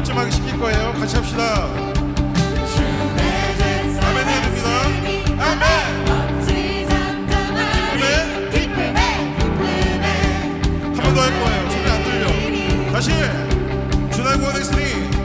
푸짐하게 시킬 거예요. 같이 합시다. 한번 더 할 거예요. 소리 안 들려. 다시 주나 구원했으니